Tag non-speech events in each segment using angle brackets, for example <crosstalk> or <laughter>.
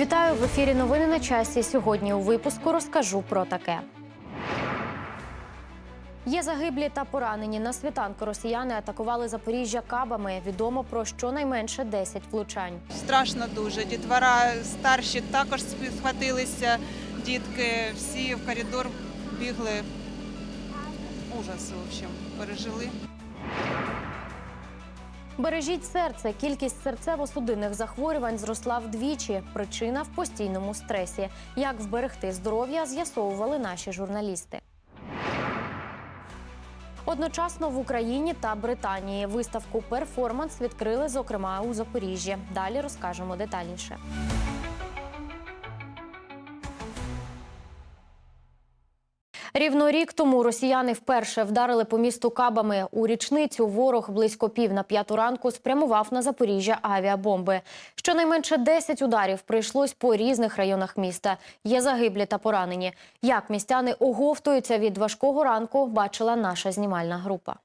Вітаю в ефірі. Новини на часі. Сьогодні у випуску розкажу про таке. Є загиблі та поранені. На світанку росіяни атакували Запоріжжя кабами. Відомо про щонайменше 10 влучань. Страшно дуже. Дітвора старші також схватилися. Дітки всі в коридор бігли. Ужас, в общем, пережили. Бережіть серце. Кількість серцево-судинних захворювань зросла вдвічі. Причина в постійному стресі. Як вберегти здоров'я, з'ясовували наші журналісти. Одночасно в Україні та Британії виставку Перформанс відкрили, зокрема у Запоріжжі. Далі розкажемо детальніше. Рівно рік тому росіяни вперше вдарили по місту кабами. У річницю ворог близько пів на п'яту ранку спрямував на Запоріжжя авіабомби. Щонайменше 10 ударів прийшлось по різних районах міста. Є загиблі та поранені. Як містяни оговтуються від важкого ранку, бачила наша знімальна група.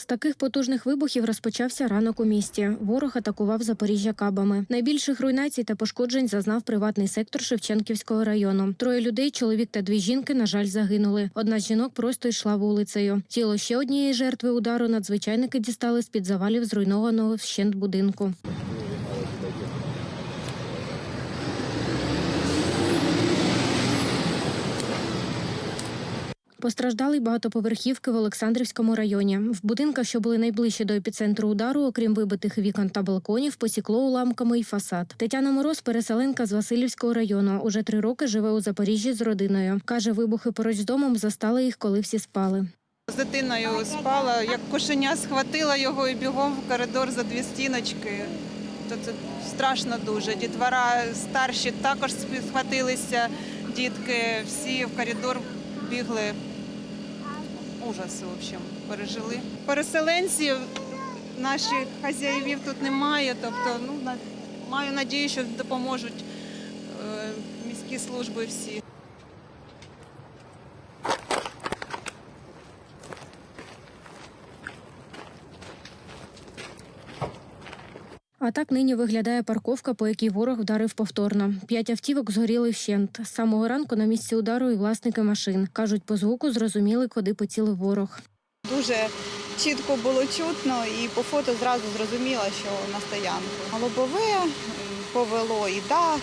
З таких потужних вибухів розпочався ранок у місті. Ворог атакував Запоріжжя кабами. Найбільших руйнацій та пошкоджень зазнав приватний сектор Шевченківського району. Троє людей, чоловік та дві жінки, на жаль, загинули. Одна з жінок просто йшла вулицею. Тіло ще однієї жертви удару надзвичайники дістали з під завалів зруйнованого вщент будинку. Постраждали багатоповерхівки в Олександрівському районі. В будинках, що були найближче до епіцентру удару, окрім вибитих вікон та балконів, посікло уламками й фасад. Тетяна Мороз, переселенка з Васильівського району, уже три роки живе у Запоріжжі з родиною. каже, вибухи поруч з домом застали їх, коли всі спали. З дитиною спала, як кошеня схватила його і бігом в коридор за дві стіночки. То це страшно дуже. Дітвора старші також схватилися. Дітки всі в коридор бігли. Ужас, в общем, пережили. Переселенців наших хазяївів тут немає. Тобто, ну маю надію, що допоможуть е, міські служби всі. А так нині виглядає парковка, по якій ворог вдарив повторно. П'ять автівок згоріли вщент. З самого ранку на місці удару і власники машин. Кажуть, по звуку зрозуміли, куди поцілив ворог. Дуже чітко було чутно і по фото зразу зрозуміла, що на стоянку. Лобове повело і дах,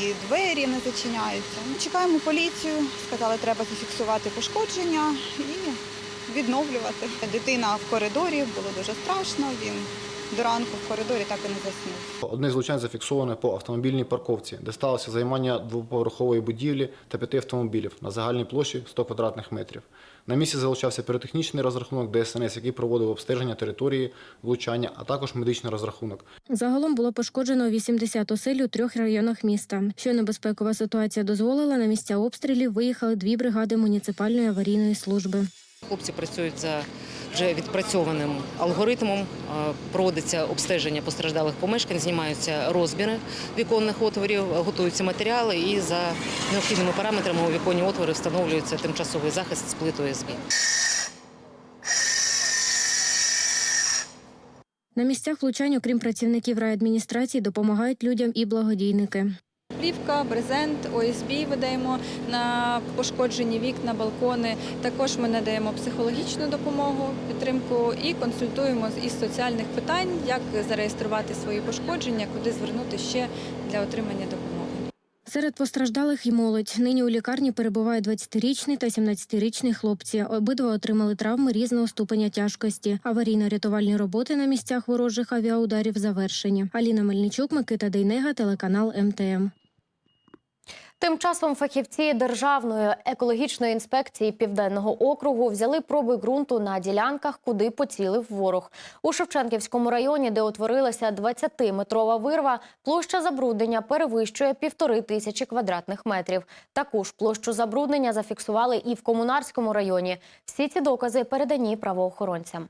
і двері не зачиняються. Чекаємо поліцію, сказали, треба зафіксувати пошкодження і відновлювати. Дитина в коридорі, було дуже страшно. Він до ранку в коридорі так і не заснув. Одне з влучань зафіксоване по автомобільній парковці, де сталося займання двоповерхової будівлі та п'яти автомобілів на загальній площі 100 квадратних метрів. На місці залучався піротехнічний розрахунок ДСНС, який проводив обстеження території влучання, а також медичний розрахунок. Загалом було пошкоджено 80 осель у трьох районах міста. Щойно безпекова ситуація дозволила, на місця обстрілів виїхали дві бригади муніципальної аварійної служби. Хлопці працюють за вже відпрацьованим алгоритмом. Е, Проводиться обстеження постраждалих помешкань, знімаються розміри віконних отворів, готуються матеріали і за необхідними параметрами у віконні отвори встановлюється тимчасовий захист з плитою СБ. На місцях влучань, окрім працівників райадміністрації, допомагають людям і благодійники. Плівка, брезент, ОСБ видаємо на пошкоджені вікна, балкони. Також ми надаємо психологічну допомогу, підтримку і консультуємо із соціальних питань, як зареєструвати свої пошкодження, куди звернути ще для отримання допомоги. Серед постраждалих і молодь. Нині у лікарні перебувають 20-річний та 17-річний хлопці. Обидва отримали травми різного ступеня тяжкості. Аварійно-рятувальні роботи на місцях ворожих авіаударів завершені. Аліна Мельничук, Микита Дейнега, телеканал МТМ. Тим часом фахівці Державної екологічної інспекції Південного округу взяли проби ґрунту на ділянках, куди поцілив ворог. У Шевченківському районі, де утворилася 20-метрова вирва, площа забруднення перевищує півтори тисячі квадратних метрів. Таку ж площу забруднення зафіксували і в Комунарському районі. Всі ці докази передані правоохоронцям.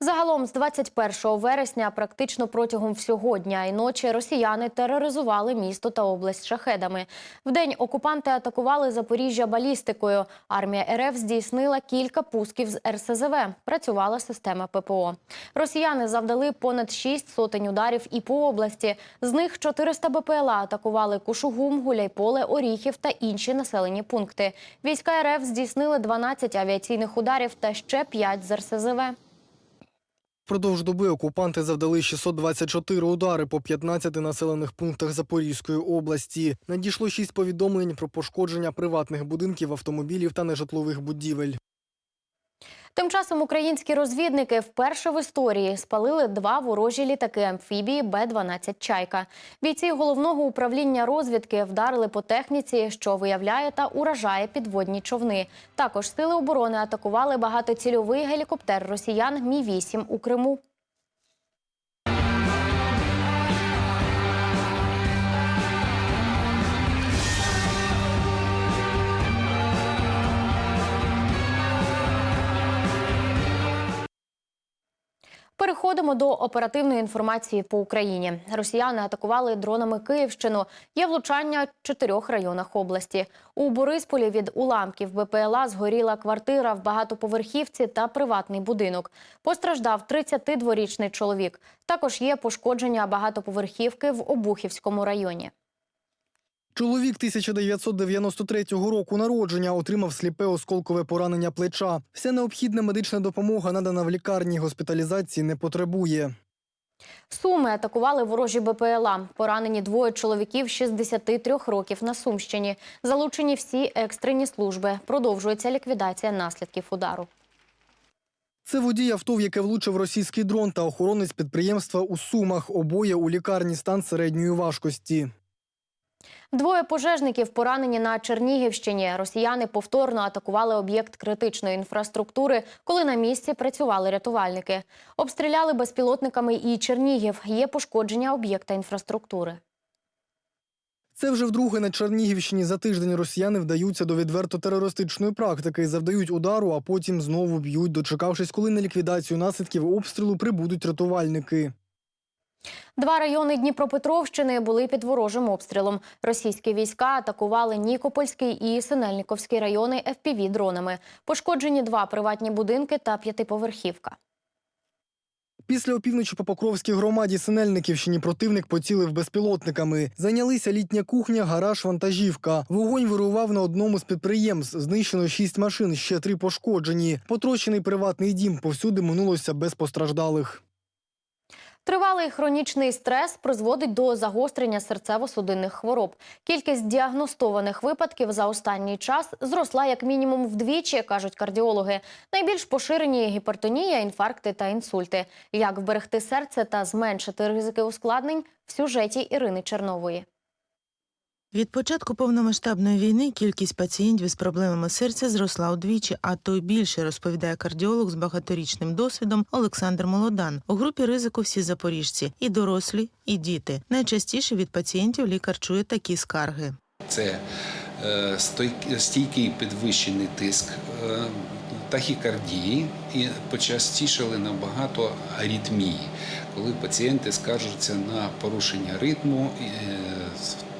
Загалом з 21 вересня практично протягом всього дня і ночі росіяни тероризували місто та область шахедами. Вдень окупанти атакували Запоріжжя балістикою. Армія РФ здійснила кілька пусків з РСЗВ. Працювала система ППО. Росіяни завдали понад 6 сотень ударів і по області. З них 400 БПЛА атакували Кушугум, Гуляйполе, Оріхів та інші населені пункти. Війська РФ здійснили 12 авіаційних ударів та ще 5 з РСЗВ. Впродовж доби окупанти завдали 624 удари по 15 населених пунктах Запорізької області. Надійшло 6 повідомлень про пошкодження приватних будинків, автомобілів та нежитлових будівель. Тим часом українські розвідники вперше в історії спалили два ворожі літаки амфібії Б-12 «Чайка». Бійці головного управління розвідки вдарили по техніці, що виявляє та уражає підводні човни. Також сили оборони атакували багатоцільовий гелікоптер росіян Мі-8 у Криму. Переходимо до оперативної інформації по Україні. Росіяни атакували дронами Київщину. Є влучання в чотирьох районах області. У Борисполі від уламків БПЛА згоріла квартира в багатоповерхівці та приватний будинок. Постраждав 32-річний чоловік. Також є пошкодження багатоповерхівки в Обухівському районі. Чоловік 1993 року народження отримав сліпе осколкове поранення плеча. Вся необхідна медична допомога надана в лікарні. Госпіталізації не потребує. Суми атакували ворожі БПЛА. Поранені двоє чоловіків 63 років на Сумщині. Залучені всі екстрені служби. Продовжується ліквідація наслідків удару. Це водій авто, в яке влучив російський дрон та охоронець підприємства у Сумах. Обоє у лікарні стан середньої важкості. Двоє пожежників поранені на Чернігівщині. Росіяни повторно атакували об'єкт критичної інфраструктури, коли на місці працювали рятувальники. Обстріляли безпілотниками і Чернігів. Є пошкодження об'єкта інфраструктури. Це вже вдруге на Чернігівщині за тиждень росіяни вдаються до відверто терористичної практики, завдають удару, а потім знову б'ють, дочекавшись, коли на ліквідацію наслідків обстрілу прибудуть рятувальники. Два райони Дніпропетровщини були під ворожим обстрілом. Російські війська атакували Нікопольський і Синельниковський райони fpv дронами. Пошкоджені два приватні будинки та п'ятиповерхівка. Після опівночі по Покровській громаді Синельниківщині противник поцілив безпілотниками. Зайнялися літня кухня, гараж, вантажівка. Вогонь вирував на одному з підприємств. Знищено шість машин, ще три пошкоджені. Потрощений приватний дім. Повсюди минулося без постраждалих. Тривалий хронічний стрес призводить до загострення серцево-судинних хвороб. Кількість діагностованих випадків за останній час зросла як мінімум вдвічі, кажуть кардіологи. Найбільш поширені гіпертонія, інфаркти та інсульти. Як вберегти серце та зменшити ризики ускладнень в сюжеті Ірини Чернової. Від початку повномасштабної війни кількість пацієнтів з проблемами серця зросла удвічі, а то й більше, розповідає кардіолог з багаторічним досвідом Олександр Молодан. У групі ризику всі запоріжці і дорослі, і діти. Найчастіше від пацієнтів лікар чує такі скарги. Це е, стійкий підвищений тиск, е, тахікардії і почастішали набагато аритмії, коли пацієнти скаржаться на порушення ритму е,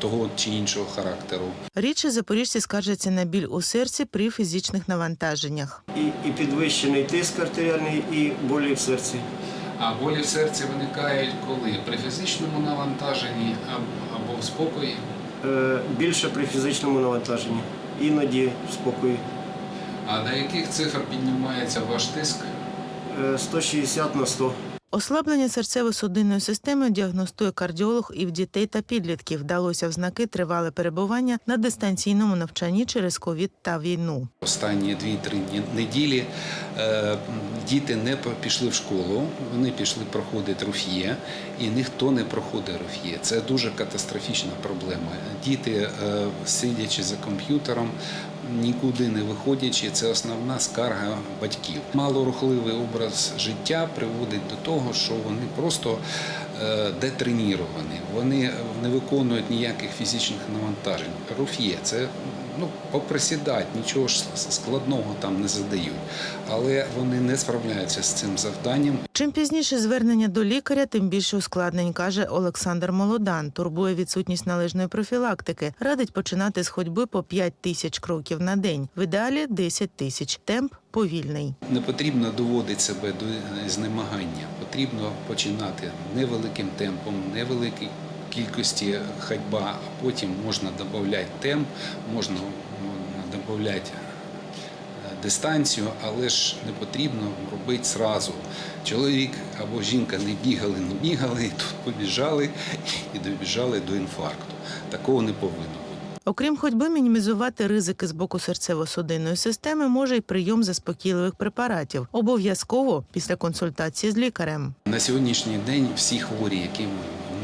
того чи іншого характеру. Рідше запоріжці скаржаться на біль у серці при фізичних навантаженнях. і, і підвищений тиск артеріальний, і болі в серці. А болі в серці виникають коли? При фізичному навантаженні або в спокої. Е, більше при фізичному навантаженні, іноді в спокої. А до яких цифр піднімається ваш тиск? Е, 160 на 100. Ослаблення серцево-судинної системи діагностує кардіолог і в дітей та підлітків. Вдалося в знаки тривале перебування на дистанційному навчанні через ковід та війну. Останні 2-3 неділі е, діти не пішли в школу, вони пішли проходити руф'є, і ніхто не проходить руф'є. Це дуже катастрофічна проблема. Діти, е, сидячи за комп'ютером, нікуди не виходячи, це основна скарга батьків. Малорухливий образ життя приводить до того, що вони просто е, детреніровані, вони не виконують ніяких фізичних навантажень. Руф'є це ну, поприсідати, нічого ж складного там не задають. Але вони не справляються з цим завданням Чим пізніше звернення до лікаря, тим більше ускладнень, каже Олександр Молодан. Турбує відсутність належної профілактики. Радить починати з ходьби по 5 тисяч кроків на день. В ідеалі 10 тисяч. Темп повільний. Не потрібно доводити себе до знемагання. Потрібно починати невеликим темпом, невеликій кількості ходьба, а потім можна додати темп, можна додати дистанцію, але ж не потрібно робити зразу. Чоловік або жінка не бігали, не бігали, і тут побіжали і добіжали до інфаркту. Такого не повинно. Окрім ходьби, мінімізувати ризики з боку серцево-судинної системи може й прийом заспокійливих препаратів. Обов'язково після консультації з лікарем. На сьогоднішній день всі хворі, які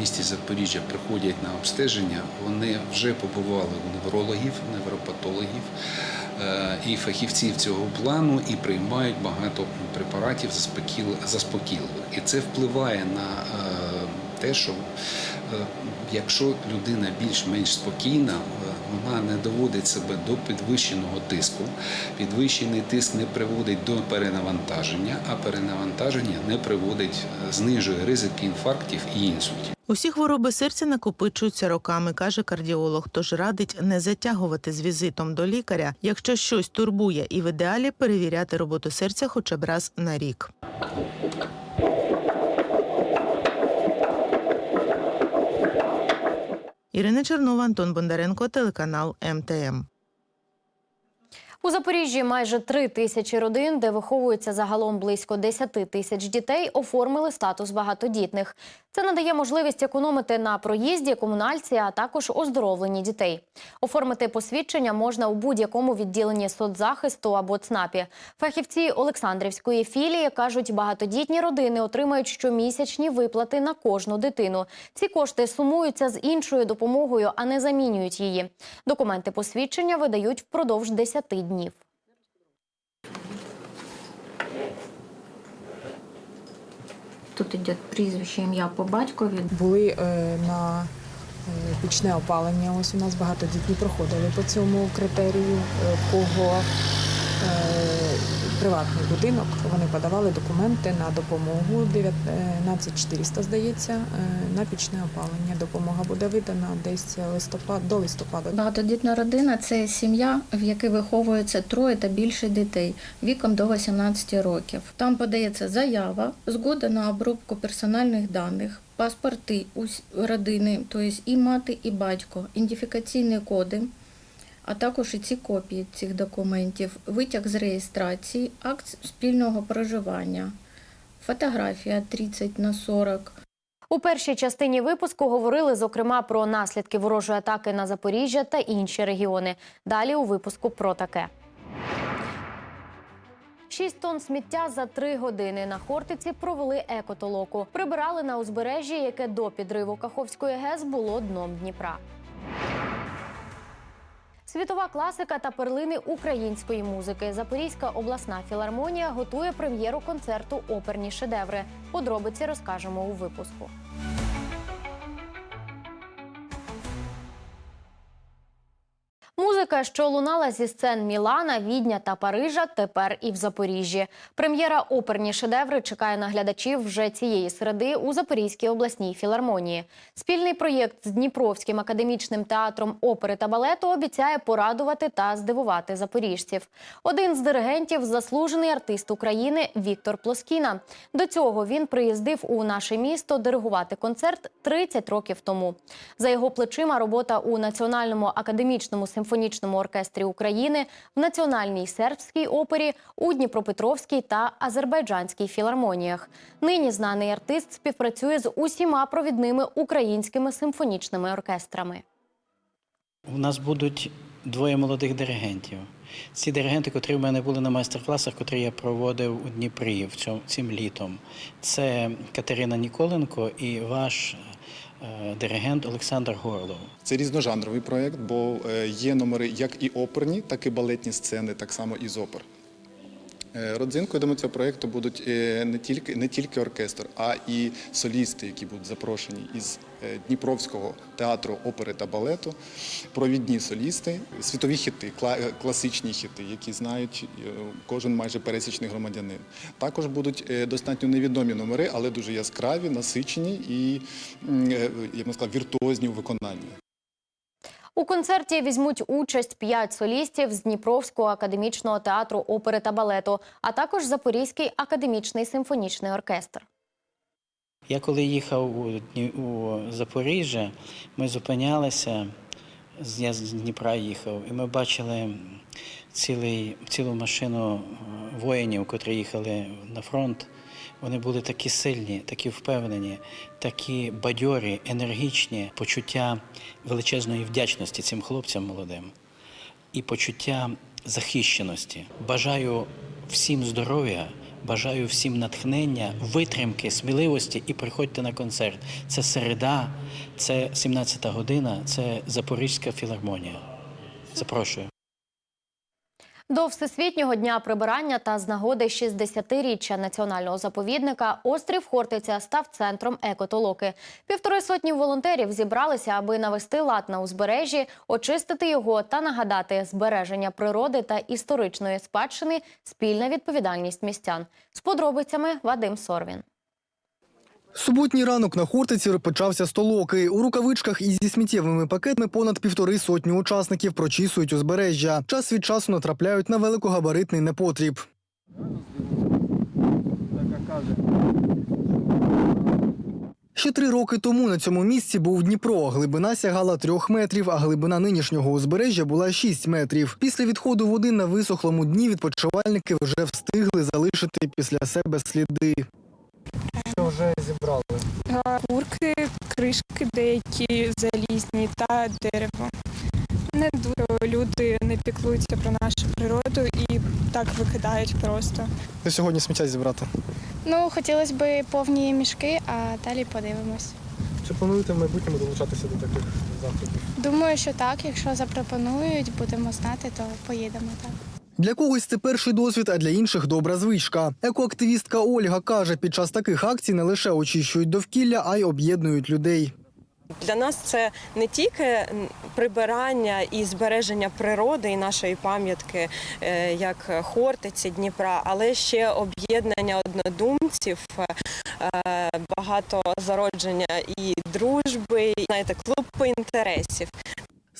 місті Запоріжжя приходять на обстеження, вони вже побували у неврологів, невропатологів е, і фахівців цього плану і приймають багато препаратів заспокійливих. І це впливає на е, те, що е, якщо людина більш-менш спокійна, вона не доводить себе до підвищеного тиску. Підвищений тиск не приводить до перенавантаження, а перенавантаження не приводить, е, знижує ризики інфарктів і інсультів. Усі хвороби серця накопичуються роками, каже кардіолог. Тож радить не затягувати з візитом до лікаря, якщо щось турбує, і в ідеалі перевіряти роботу серця хоча б раз на рік. Ірина Чернова, Антон Бондаренко, телеканал МТМ. У Запоріжжі майже три тисячі родин, де виховується загалом близько 10 тисяч дітей, оформили статус багатодітних. Це надає можливість економити на проїзді, комунальці, а також оздоровленні дітей. Оформити посвідчення можна у будь-якому відділенні соцзахисту або ЦНАПі. Фахівці Олександрівської філії кажуть, багатодітні родини отримають щомісячні виплати на кожну дитину. Ці кошти сумуються з іншою допомогою, а не замінюють її. Документи посвідчення видають впродовж 10 днів. Тут йде прізвище, ім'я по батькові. були е, на е, пічне опалення. Ось у нас багато дітей проходили по цьому критерію. Е, кого е, приватний будинок, вони подавали документи на допомогу 19400, здається, е, на пічне опалення. Допомога буде видана десь листопад до листопада. Багатодітна родина це сім'я, в якій виховується троє та більше дітей віком до 18 років. Там подається заява, згода на обробку персональних даних, паспорти родини, тобто і мати, і батько, ідентифікаційні коди. А також і ці копії цих документів, витяг з реєстрації, акт спільного проживання, фотографія 30 на 40, У першій частині випуску говорили зокрема про наслідки ворожої атаки на Запоріжжя та інші регіони. Далі у випуску про таке. Шість тонн сміття за три години на Хортиці провели екотолоку. Прибирали на узбережжі, яке до підриву Каховської ГЕС було дном Дніпра. Світова класика та перлини української музики. Запорізька обласна філармонія готує прем'єру концерту Оперні шедеври. Подробиці розкажемо у випуску. Музика, що лунала зі сцен Мілана, Відня та Парижа, тепер і в Запоріжжі. Прем'єра оперні шедеври чекає на глядачів вже цієї середи у Запорізькій обласній філармонії. Спільний проєкт з Дніпровським академічним театром опери та балету обіцяє порадувати та здивувати запоріжців. Один з диригентів заслужений артист України Віктор Плоскіна. До цього він приїздив у наше місто диригувати концерт 30 років тому. За його плечима робота у Національному академічному симфонічному оркестрі України, в Національній сербській опері, у Дніпропетровській та Азербайджанській філармоніях. Нині знаний артист співпрацює з усіма провідними українськими симфонічними оркестрами. У нас будуть двоє молодих диригентів. Ці диригенти, котрі в мене були на майстер-класах, котрі я проводив у Дніпрі в цьому, цим літом. Це Катерина Ніколенко і ваш диригент Олександр Горлов. Це різножанровий проєкт, бо е, є номери як і оперні, так і балетні сцени, так само і з опер. Е, Родзинкою думаю, цього проєкту будуть е, не тільки, не тільки оркестр, а і солісти, які будуть запрошені із е, Дніпровського театру опери та балету, провідні солісти, світові хіти, класичні хіти, які знають кожен майже пересічний громадянин. Також будуть достатньо невідомі номери, але дуже яскраві, насичені і я б сказав, віртуозні у виконанні. У концерті візьмуть участь п'ять солістів з Дніпровського академічного театру опери та балету, а також Запорізький академічний симфонічний оркестр. Я коли їхав у, у Запоріжжя, ми зупинялися, я з Дніпра їхав, і ми бачили цілий, цілу машину е, воїнів, котрі їхали на фронт. Вони були такі сильні, такі впевнені, такі бадьорі, енергічні, почуття величезної вдячності цим хлопцям молодим і почуття захищеності. Бажаю всім здоров'я, бажаю всім натхнення, витримки, сміливості і приходьте на концерт. Це середа, це 17-та година, це Запорізька філармонія. Запрошую. До Всесвітнього дня прибирання та з нагоди 60-річчя національного заповідника острів Хортиця став центром екотолоки. Півтори сотні волонтерів зібралися, аби навести лад на узбережжі, очистити його та нагадати збереження природи та історичної спадщини спільна відповідальність містян. З подробицями Вадим Сорвін. Суботній ранок на Хортиці почався з толоки. У рукавичках і зі сміттєвими пакетами понад півтори сотні учасників прочісують узбережжя. Час від часу натрапляють на великогабаритний непотріб. Ще три роки тому на цьому місці був Дніпро. Глибина сягала трьох метрів, а глибина нинішнього узбережжя була 6 метрів. Після відходу води на висохлому дні відпочивальники вже встигли залишити після себе сліди. Вже зібрали? Курки, кришки деякі залізні та дерево. Не дуже люди не піклуються про нашу природу і так викидають просто. Де сьогодні сміття зібрати? Ну, хотілося б повні мішки, а далі подивимось. Чи плануєте в майбутньому долучатися до таких заходів? Думаю, що так, якщо запропонують, будемо знати, то поїдемо так. Для когось це перший досвід, а для інших добра звичка. Екоактивістка Ольга каже, під час таких акцій не лише очищують довкілля, а й об'єднують людей. Для нас це не тільки прибирання і збереження природи і нашої пам'ятки, е, як Хортиці Дніпра, але ще об'єднання однодумців, е, багато зародження і дружби, і, знаєте, клуб інтересів.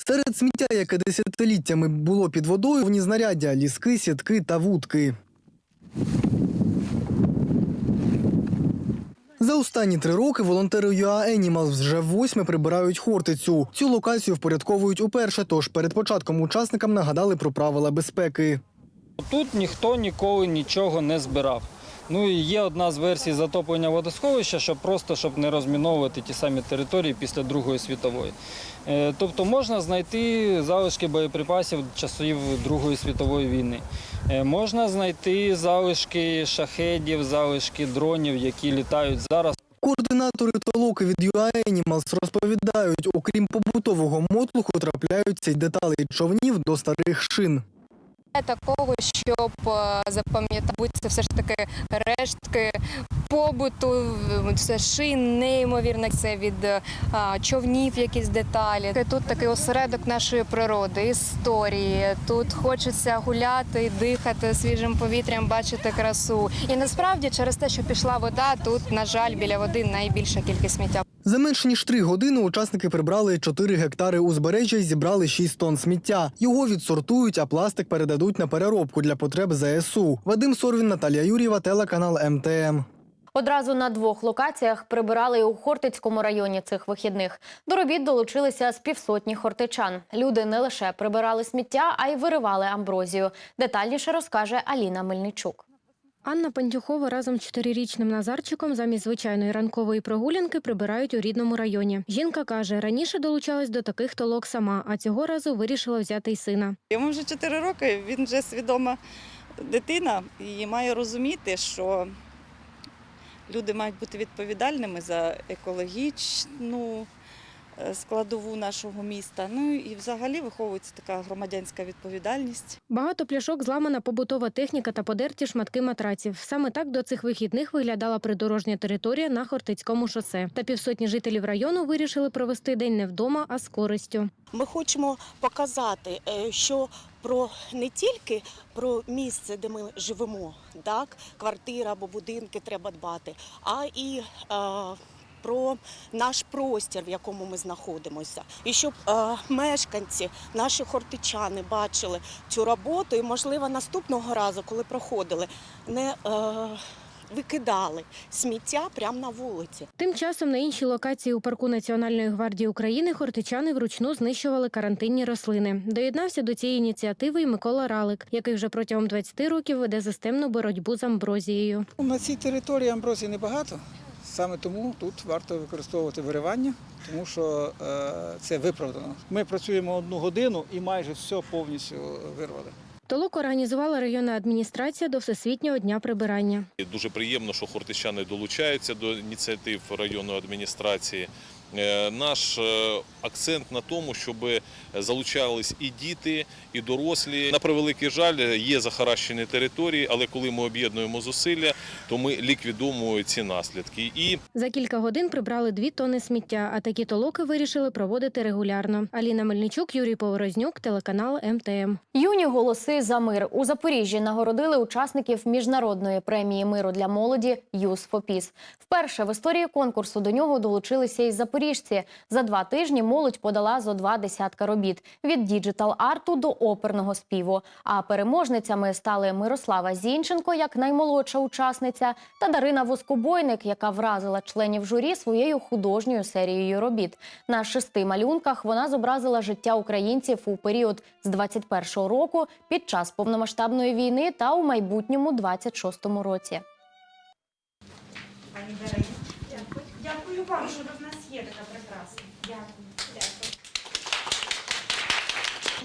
Серед сміття, яке десятиліттями було під водою, вні знаряддя, ліски, сітки та вудки. За останні три роки волонтери UA Animals вже восьме прибирають Хортицю. Цю локацію впорядковують уперше, тож перед початком учасникам нагадали про правила безпеки. Тут ніхто ніколи нічого не збирав. Ну і є одна з версій затоплення водосховища, щоб просто щоб не розміновувати ті самі території після Другої світової. Е, Тобто можна знайти залишки боєприпасів часів Другої світової війни. Е, Можна знайти залишки шахедів, залишки дронів, які літають зараз. Координатори толоки від UA Animals розповідають, окрім побутового мотлуху, трапляються й деталі човнів до старих шин. Такого, щоб е, запам'ятати, це все ж таки рештки побуту, це шин, неймовірно, це від е, човнів якісь деталі. Тут такий осередок нашої природи, історії. Тут хочеться гуляти, дихати свіжим повітрям, бачити красу. І насправді через те, що пішла вода, тут, на жаль, біля води найбільша кількість сміття. За менш ніж три години учасники прибрали 4 гектари узбережжя і зібрали 6 тонн сміття. Його відсортують, а пластик передадуть на переробку для потреб ЗСУ. Вадим Сорвін, Наталія Юрієва, телеканал МТМ. Одразу на двох локаціях прибирали у Хортицькому районі цих вихідних. До робіт долучилися з півсотні хортичан. Люди не лише прибирали сміття, а й виривали амброзію. Детальніше розкаже Аліна Мельничук. Анна Пантюхова разом з чотирирічним Назарчиком замість звичайної ранкової прогулянки прибирають у рідному районі. Жінка каже, раніше долучалась до таких толок сама, а цього разу вирішила взяти й сина. Йому вже 4 роки, він вже свідома дитина і має розуміти, що люди мають бути відповідальними за екологічну складову нашого міста. Ну і взагалі виховується така громадянська відповідальність. Багато пляшок, зламана побутова техніка та подерті шматки матраців. Саме так до цих вихідних виглядала придорожня територія на Хортицькому шосе. Та півсотні жителів району вирішили провести день не вдома, а з користю. Ми хочемо показати, е, що про не тільки про місце, де ми живемо, так, квартира або будинки треба дбати, а і е, про наш простір, в якому ми знаходимося, і щоб е, мешканці, наші хортичани бачили цю роботу, і можливо наступного разу, коли проходили, не е, викидали сміття прямо на вулиці. Тим часом на іншій локації у парку Національної гвардії України хортичани вручну знищували карантинні рослини. Доєднався до цієї ініціативи і Микола Ралик, який вже протягом 20 років веде системну боротьбу з амброзією. На цій території амброзії небагато. Саме тому тут варто використовувати виривання, тому що е, це виправдано. Ми працюємо одну годину і майже все повністю вирвали. Толок організувала районна адміністрація до Всесвітнього дня прибирання. Дуже приємно, що хортищани долучаються до ініціатив районної адміністрації. Е, Наш е, акцент на тому, щоб залучались і діти, і дорослі. На превеликий жаль, є захаращені території, але коли ми об'єднуємо зусилля, то ми ліквідуємо ці наслідки. І За кілька годин прибрали дві тони сміття, а такі толоки вирішили проводити регулярно. Аліна Мельничук, Юрій Поворознюк, телеканал МТМ. Юні голоси за мир у Запоріжжі нагородили учасників міжнародної премії миру для молоді «Youth for Peace». Вперше в історії конкурсу до нього долучилися із запоріжці. За два тижні молодь подала зо два десятка робіт від діджитал-арту до оперного співу. А переможницями стали Мирослава Зінченко, як наймолодша учасниця, та Дарина Воскобойник, яка вразила членів журі своєю художньою серією робіт. На шести малюнках вона зобразила життя українців у період з 21-го року під час повномасштабної війни та у майбутньому 26-му році. Дякую. Вам, що в нас є така прекрасна. Дякую.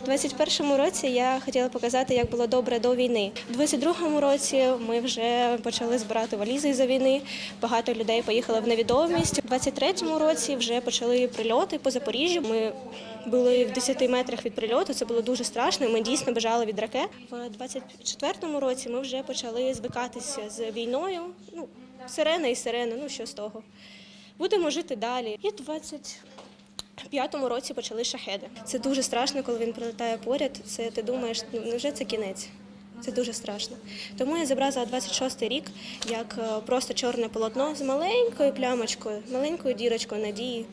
У 21-му році я хотіла показати, як було добре до війни. У 22-му році ми вже почали збирати валізи за війни. Багато людей поїхали в невідомість. У 23-му році вже почали прильоти по Запоріжжю. Ми були в 10 метрах від прильоту. Це було дуже страшно. Ми дійсно бежали від ракет. В 24-му році ми вже почали звикатися з війною. Ну, сирена і сирена, ну що з того. Будемо жити далі. І 20 в п'ятому році почали шахеди. Це дуже страшно, коли він прилетає поряд. Це ти думаєш, ну невже це кінець? Це дуже страшно. Тому я зобразила 26-й рік як е, просто чорне полотно з маленькою плямочкою, маленькою дірочкою надії,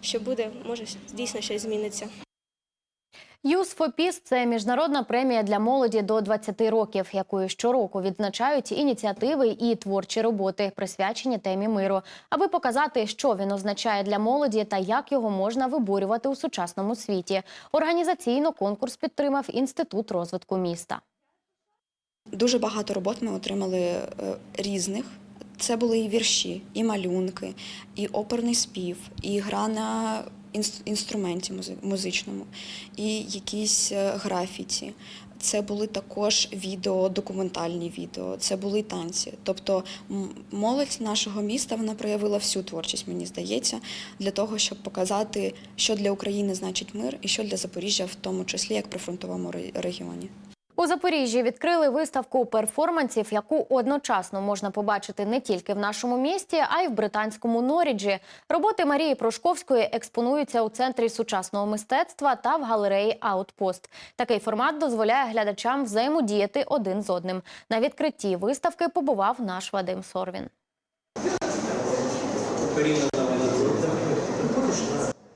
що буде, може, дійсно щось зміниться. For Peace – це міжнародна премія для молоді до 20 років, якою щороку відзначають ініціативи і творчі роботи, присвячені темі миру, аби показати, що він означає для молоді та як його можна виборювати у сучасному світі. Організаційно конкурс підтримав інститут розвитку міста. Дуже багато робот ми отримали е, різних. Це були і вірші, і малюнки, і оперний спів, і гра на інструменті музи- музичному, і якісь е, графіті. Це були також відео, документальні відео, це були танці. Тобто молодь нашого міста вона проявила всю творчість, мені здається, для того, щоб показати, що для України значить мир і що для Запоріжжя, в тому числі як при фронтовому ре- регіоні. У Запоріжжі відкрили виставку перформансів, яку одночасно можна побачити не тільки в нашому місті, а й в британському Норіджі. Роботи Марії Прошковської експонуються у центрі сучасного мистецтва та в галереї Аутпост. Такий формат дозволяє глядачам взаємодіяти один з одним. На відкритті виставки побував наш Вадим Сорвін.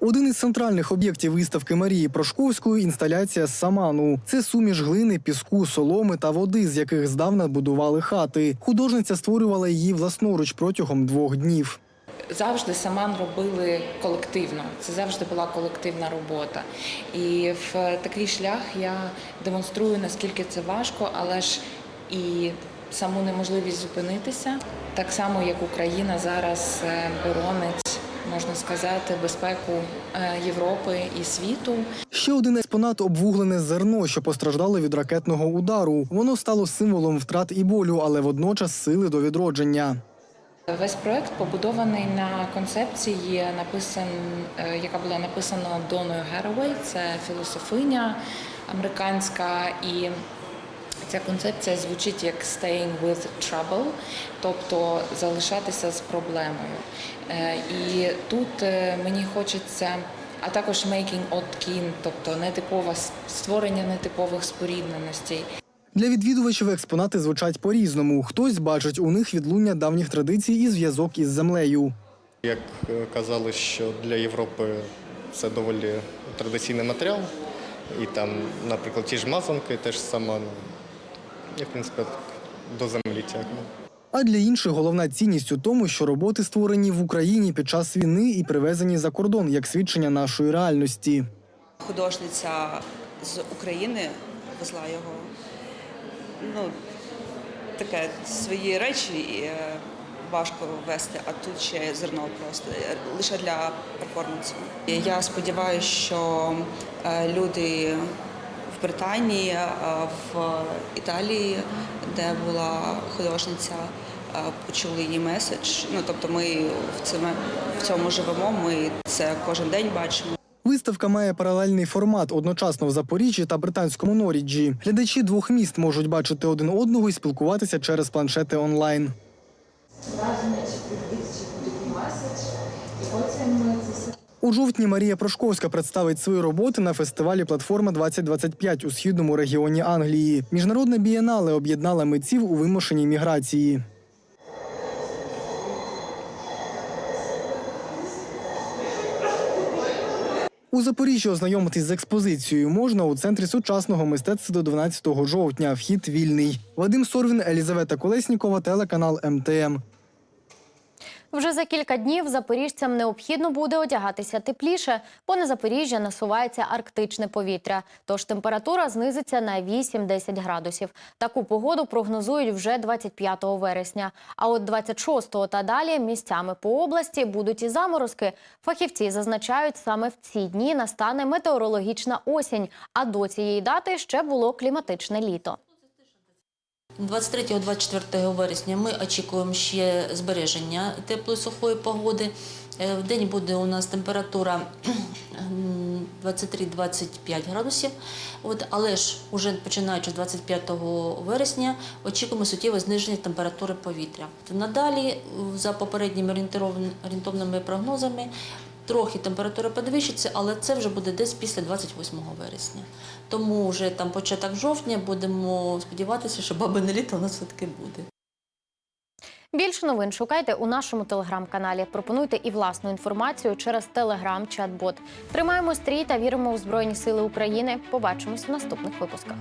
Один із центральних об'єктів виставки Марії Прошковської інсталяція саману. Це суміш глини, піску, соломи та води, з яких здавна будували хати. Художниця створювала її власноруч протягом двох днів. Завжди саман робили колективно. Це завжди була колективна робота. І в такий шлях я демонструю, наскільки це важко, але ж і саму неможливість зупинитися, так само як Україна зараз е, боронить, можна сказати, безпеку е, Європи і світу. Ще один експонат обвуглене зерно, що постраждало від ракетного удару. Воно стало символом втрат і болю, але водночас сили до відродження. Весь проект побудований на концепції, написан, е, яка була написана Доною Геровей. Це філософиня американська, і ця концепція звучить як «staying with trouble», тобто залишатися з проблемою. Е, І тут е, мені хочеться, а також «making odd kin», тобто нетипова створення нетипових спорідненостей. Для відвідувачів експонати звучать по-різному. Хтось бачить у них відлуння давніх традицій і зв'язок із землею. Як е, казали, що для Європи це доволі традиційний матеріал. І там, наприклад, ті ж мазанки теж сама, як в принципі, до землі тягне. А для інших головна цінність у тому, що роботи створені в Україні під час війни і привезені за кордон як свідчення нашої реальності. Художниця з України везла його. Ну, таке свої речі і, е, важко вести, а тут ще зерно просто е, лише для перформансу. Я сподіваюся, що е, люди в Британії, е, в Італії, де була художниця, е, почули її меседж. Ну тобто, ми в цьому, в цьому живемо. Ми це кожен день бачимо. Виставка має паралельний формат одночасно в Запоріжжі та британському Норіджі. Глядачі двох міст можуть бачити один одного і спілкуватися через планшети онлайн. У жовтні Марія Прошковська представить свої роботи на фестивалі Платформа 2025 у східному регіоні Англії. Міжнародне бієнале об'єднала митців у вимушеній міграції. У Запоріжжі ознайомитись з експозицією можна у центрі сучасного мистецтва до 12 жовтня. Вхід вільний. Вадим Сорвін, Елізавета Колеснікова, телеканал МТМ. Вже за кілька днів запоріжцям необхідно буде одягатися тепліше, бо на Запоріжжя насувається арктичне повітря. Тож температура знизиться на 8-10 градусів. Таку погоду прогнозують вже 25 вересня. А от 26 та далі місцями по області будуть і заморозки. Фахівці зазначають, саме в ці дні настане метеорологічна осінь. А до цієї дати ще було кліматичне літо. 23-24 вересня ми очікуємо ще збереження теплої сухої погоди. Е, В день буде у нас температура <clears throat> 23-25 градусів. От, але ж уже починаючи з 25 вересня очікуємо суттєве зниження температури повітря. Надалі, за попередніми орієнтовними прогнозами, трохи температура підвищиться, але це вже буде десь після 28 вересня. Тому вже там початок жовтня будемо сподіватися, що бабине літо у нас все-таки буде. Більше новин шукайте у нашому телеграм-каналі. Пропонуйте і власну інформацію через телеграм-чат-бот. Тримаємо стрій та віримо у Збройні Сили України. Побачимось в наступних випусках.